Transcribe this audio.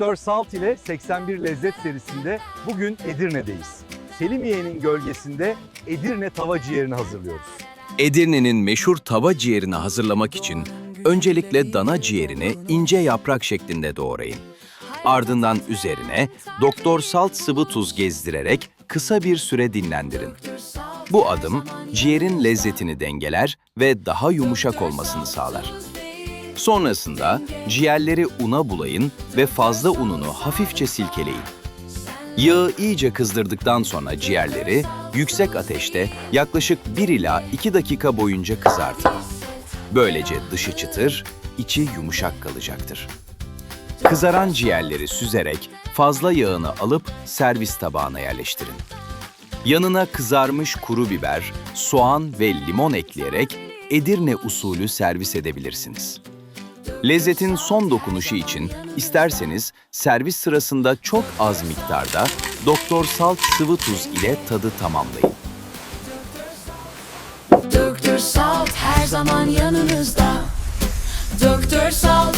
Doktor Salt ile 81 Lezzet serisinde bugün Edirne'deyiz. Selimiye'nin gölgesinde Edirne tava ciğerini hazırlıyoruz. Edirne'nin meşhur tava ciğerini hazırlamak için öncelikle dana ciğerini ince yaprak şeklinde doğrayın. Ardından üzerine doktor salt sıvı tuz gezdirerek kısa bir süre dinlendirin. Bu adım ciğerin lezzetini dengeler ve daha yumuşak olmasını sağlar. Sonrasında ciğerleri una bulayın ve fazla ununu hafifçe silkeleyin. Yağı iyice kızdırdıktan sonra ciğerleri yüksek ateşte yaklaşık 1 ila 2 dakika boyunca kızartın. Böylece dışı çıtır, içi yumuşak kalacaktır. Kızaran ciğerleri süzerek fazla yağını alıp servis tabağına yerleştirin. Yanına kızarmış kuru biber, soğan ve limon ekleyerek Edirne usulü servis edebilirsiniz. Lezzetin son dokunuşu için isterseniz servis sırasında çok az miktarda Doktor Salt sıvı tuz ile tadı tamamlayın. Doktor Salt her zaman yanınızda. Doktor Salt